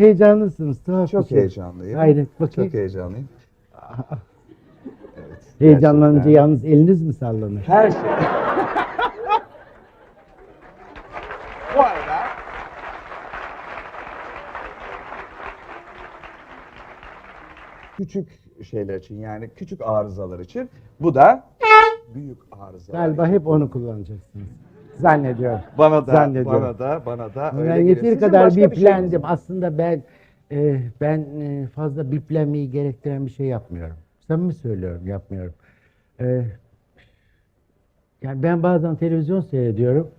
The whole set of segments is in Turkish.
Heyecanlısınız. Tuhaf Çok bir şey. heyecanlıyım. Hayret bakayım. Çok heyecanlıyım. Evet. Heyecanlanınca gerçekten. yalnız eliniz mi sallanır? Her şey. Bu arada küçük şeyler için yani küçük arızalar için bu da büyük arızalar. Galiba için. hep onu kullanacaksınız. Zannediyorum. bana da zannediyorum. bana da bana da öyle Ben yeteri Sizin kadar başka bir biplendim. mi? Aslında ben e, ben e, fazla biplenmeyi gerektiren bir şey yapmıyorum. Samimi söylüyorum yapmıyorum. E, yani ben bazen televizyon seyrediyorum.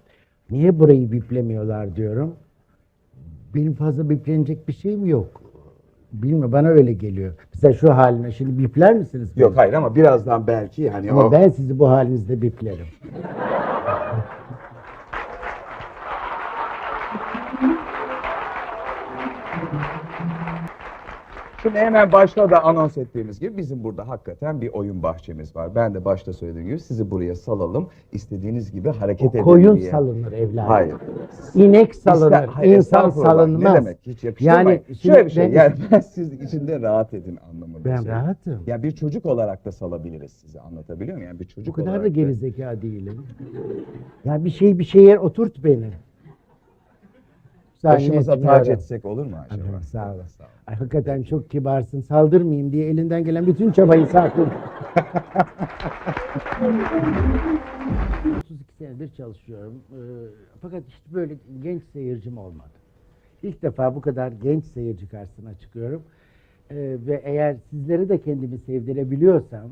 Niye burayı biplemiyorlar diyorum. Benim fazla biplenecek bir şeyim yok. Bilmiyorum bana öyle geliyor. Mesela şu haline şimdi bipler misiniz? Yok hayır ama birazdan belki hani Ama o ben sizi bu halinizde biplerim. Şimdi hemen başta da anons ettiğimiz gibi bizim burada hakikaten bir oyun bahçemiz var. Ben de başta söylediğim gibi sizi buraya salalım. İstediğiniz gibi hareket O edin koyun diye. salınır evladım. Hayır. İnek salınır, İster- hayır, insan salınmaz. Ne demek? Hiç yakıştırmayın. Yani Şöyle bir şey. ben- Yani ben siz içinde rahat edin anlamında. Ben söylüyorum. rahatım. Ya bir çocuk olarak da salabiliriz sizi anlatabiliyor muyum? Yani bir Bu çocuk kadar olarak da geri zeka değilim. Yani bir şey bir şeye oturt beni. Başımıza Zannetmiyorum. etsek olur mu acaba? Hadi sağ ol. Sağ ol. Ay, hakikaten çok kibarsın. Saldırmayayım diye elinden gelen bütün çabayı sarf 32 senedir çalışıyorum. Ee, fakat hiç böyle genç seyircim olmadı. İlk defa bu kadar genç seyirci karşısına çıkıyorum. Ee, ve eğer sizlere de kendimi sevdirebiliyorsam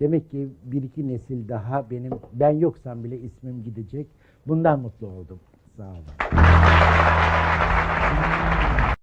demek ki bir iki nesil daha benim ben yoksam bile ismim gidecek. Bundan mutlu oldum. Sağ olun.